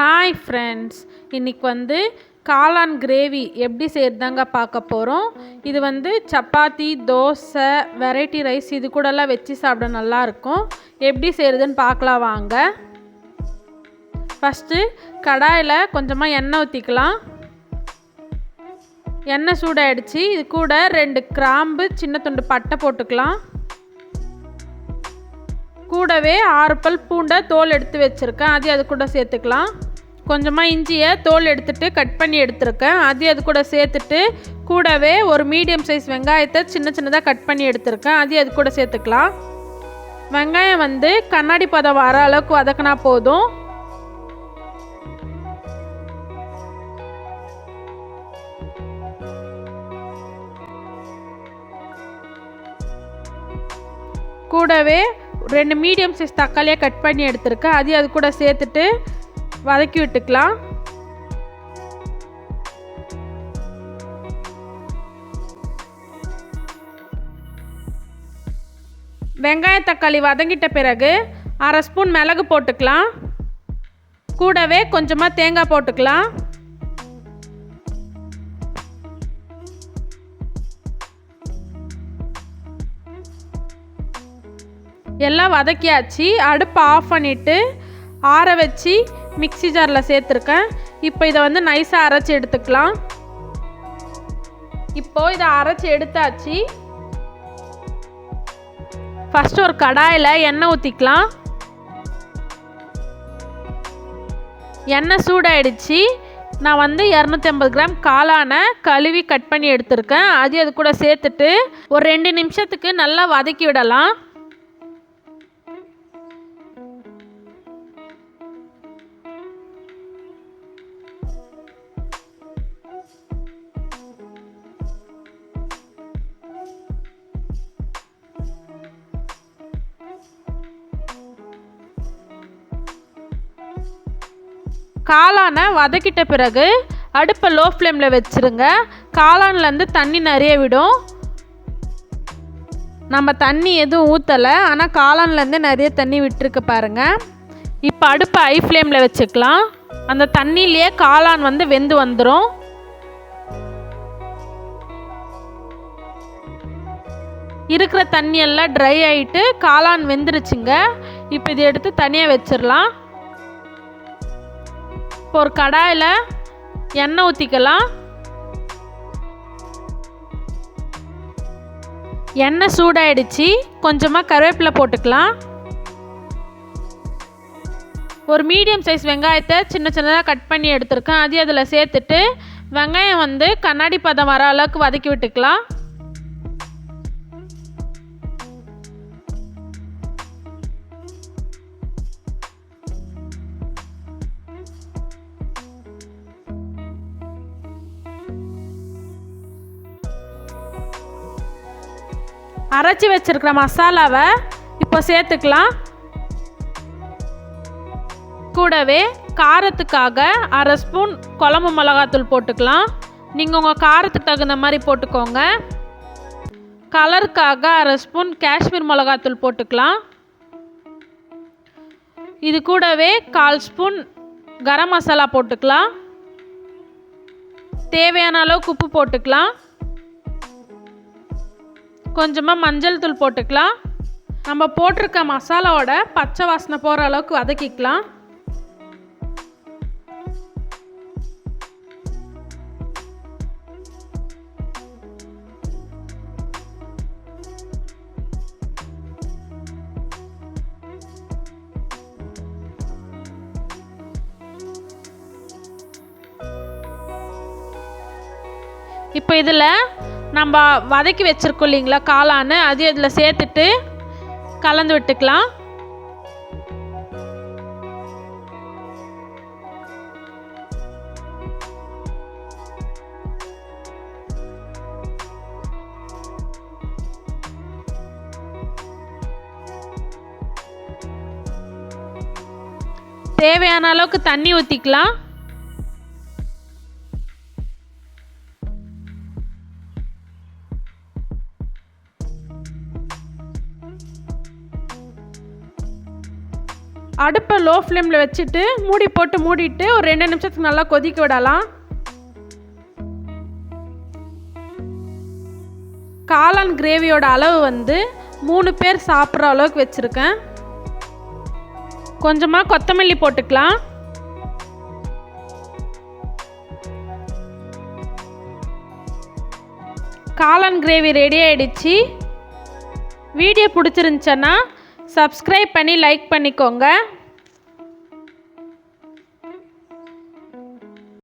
Hi friends இன்றைக்கி வந்து காளான் கிரேவி எப்படி செய்கிறதாங்க பார்க்க போகிறோம் இது வந்து சப்பாத்தி தோசை வெரைட்டி ரைஸ் இது கூடலாம் வச்சு சாப்பிட நல்லாயிருக்கும். எப்படி செய்கிறதுன்னு பார்க்கலாம் வாங்க. ஃபஸ்ட்டு கடாயில் கொஞ்சமாக எண்ணெய் ஊற்றிக்கலாம் எண்ணெய் சூடாயிடுச்சு. இது கூட ரெண்டு கிராம்பு சின்ன துண்டு பட்டை போட்டுக்கலாம். கூடவே ஆறு பல் பூண்டை தோல் எடுத்து வச்சுருக்கேன். அதையும் அது கூட சேர்த்துக்கலாம். கொஞ்சமாக இஞ்சியை தோல் எடுத்துட்டு கட் பண்ணி எடுத்திருக்கேன். அதையும் அது கூட சேர்த்துட்டு கூடவே ஒரு மீடியம் சைஸ் வெங்காயத்தை சின்ன சின்னதாக கட் பண்ணி எடுத்திருக்கேன். அதையும் அது கூட சேர்த்துக்கலாம். வெங்காயம் வந்து கண்ணாடி பதம் வர அளவுக்கு வதக்கினா போதும். கூடவே ரெண்டு மீடியம் சைஸ் தக்காளியை கட் பண்ணி எடுத்திருக்கேன். அதையும் அது கூட சேர்த்துட்டு வதக்கி விட்டுக்கலாம். வெங்காய தக்காளி வதங்கிட்ட பிறகு அரை ஸ்பூன் மிளகு போட்டுக்கலாம். கூடவே கொஞ்சமாக தேங்காய் போட்டுக்கலாம். எல்லாம் வதக்கியாச்சு. அடுப்பை ஆஃப் பண்ணிவிட்டு ஆற வச்சு மிக்ஸி ஜாரில் சேர்த்துருக்கேன். இப்போ இதை வந்து நைஸாக அரைச்சி எடுத்துக்கலாம். இப்போது இதை அரைச்சி எடுத்தாச்சு. ஃபஸ்ட்டு ஒரு கடாயில் எண்ணெய் ஊற்றிக்கலாம் எண்ணெய் சூடாயிடுச்சு. நான் வந்து இரநூத்தி ஐம்பது கிராம் காளான கழுவி கட் பண்ணி எடுத்திருக்கேன். அது அது கூட சேர்த்துட்டு ஒரு ரெண்டு நிமிஷத்துக்கு நல்லா வதக்கி விடலாம். காளானை வதக்கிட்ட பிறகு அடுப்பை லோ ஃப்ளேமில் வச்சுருங்க. காளான்லேருந்து தண்ணி நிறைய விடும். நம்ம தண்ணி எதுவும் ஊற்றலை ஆனால் காளான்லேருந்து நிறைய தண்ணி விட்டுருக்கு பாருங்கள் இப்போ அடுப்பை ஐ ஃப்ளேமில் வச்சுக்கலாம். அந்த தண்ணியிலேயே காளான் வந்து வெந்து வந்துடும் இருக்கிற தண்ணியெல்லாம் ட்ரை ஆகிட்டு காளான் வெந்துருச்சுங்க. இப்போ இதை எடுத்து தனியாக வச்சிடலாம் இப்போ ஒரு கடாயில் எண்ணெய் ஊற்றிக்கலாம் எண்ணெய் சூடாயிடுச்சு. கொஞ்சமாக கருவேப்பிலை போட்டுக்கலாம். ஒரு மீடியம் சைஸ் வெங்காயத்தை சின்ன சின்னதாக கட் பண்ணி எடுத்திருக்கேன். அதையும் அதில் சேர்த்துட்டு வெங்காயம் வந்து கண்ணாடி பதம் வர அளவுக்கு வதக்கி விட்டுக்கலாம். அரைச்சி வச்சிருக்கிற மசாலாவை இப்போ சேர்த்துக்கலாம். கூடவே காரத்துக்காக அரை ஸ்பூன் குழம்பு மிளகாத்தூள் போட்டுக்கலாம். நீங்கள் உங்கள் காரத்துக்கு தகுந்த மாதிரி போட்டுக்கோங்க. கலருக்காக அரை ஸ்பூன் காஷ்மீர் மிளகாத்தூள் போட்டுக்கலாம். இது கூடவே கால் ஸ்பூன் கரம் மசாலா போட்டுக்கலாம். தேவையான அளவுக்கு உப்பு போட்டுக்கலாம். கொஞ்சமாக மஞ்சள் தூள் போட்டுக்கலாம். நம்ம போட்டிருக்க மசாலாவோட பச்சை வாசனை போகிற அளவுக்கு வதக்கிக்கலாம். இப்போ இதில் நம்ம வதக்கி வச்சுருக்கோம் இல்லைங்களா காளான் அது இதில் சேர்த்துட்டு கலந்து விட்டுக்கலாம். தேவையான அளவுக்கு தண்ணி ஊற்றிக்கலாம் அடுப்பை லோ ஃப்ளேமில் வச்சுட்டு மூடி போட்டு மூடிட்டு ஒரு ரெண்டு நிமிஷத்துக்கு நல்லா கொதிக்க விடலாம். காளான் கிரேவியோட அளவு வந்து மூணு பேர் சாப்பிட்ற அளவுக்கு வச்சுருக்கேன். கொஞ்சமாக கொத்தமல்லி போட்டுக்கலாம். காளான் கிரேவி ரெடி ஆகிடுச்சி வீடியோ பிடிச்சிருந்துச்சன்னா சப்ஸ்கிரைப் பண்ணி லைக் பண்ணிக்கோங்க